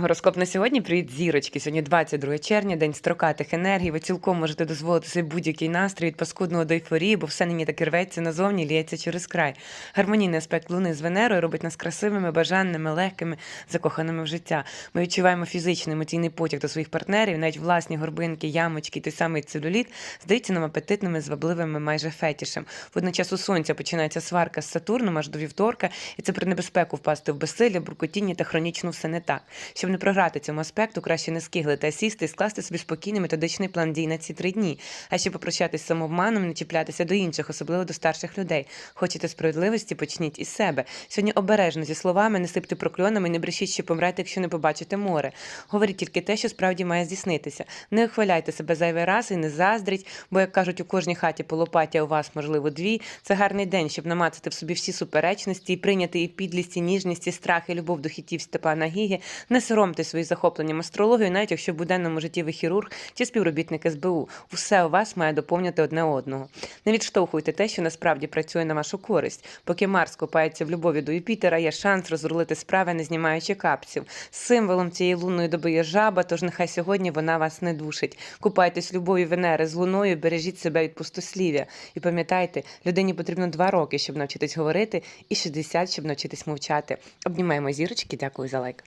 Гороскоп на сьогодні. Привіт, зірочки. Сьогодні 22 червня, день строкатих енергій. Ви цілком можете дозволити собі будь-який настрій від паскудного до ейфорії, бо все нині так і рветься назовні, ліється через край. Гармонійний аспект луни з Венерою робить нас красивими, бажаними, легкими, закоханими в життя. Ми відчуваємо фізичний емоційний потяг до своїх партнерів, навіть власні горбинки, ямочки, той самий целюліт здаються нам апетитними, звабливими, майже фетішем. Водночас у сонця починається сварка з Сатурном аж до вівторка, і це про небезпеку впасти в безсилля, буркотіння та хронічну все не так. Щоб не програти цьому аспекту, краще не скиглити, а сісти і скласти собі спокійний методичний план дій на ці три дні. А ще попрощатись з самообманом, не чіплятися до інших, особливо до старших людей. Хочете справедливості, почніть із себе. Сьогодні обережно зі словами, не сипте прокльонами, не брешіть, що помрете, якщо не побачите море. Говоріть тільки те, що справді має здійснитися. Не ухваляйте себе зайвий раз і не заздріть, бо як кажуть, у кожній хаті по у вас, можливо, дві. Це гарний день, щоб намацати в собі всі суперечності і прийняти і підлість, і ніжність, і страх, і любов до хітів Степана Гіги. Соромте свої захопленням астрологією, навіть якщо в буденному житті ви хірург чи співробітник СБУ. Усе у вас має доповнювати одне одного. Не відштовхуйте те, що насправді працює на вашу користь. Поки Марс копається в любові до Юпітера, є шанс розрулити справи, не знімаючи капців. Символом цієї лунної доби є жаба, тож нехай сьогодні вона вас не душить. Купайтесь любов'ю Венери з луною, бережіть себе від пустослів'я. І пам'ятайте, людині потрібно два роки, щоб навчитись говорити, і 60, щоб навчитись мовчати. Обнімаємо зірочки. Дякую за лайк.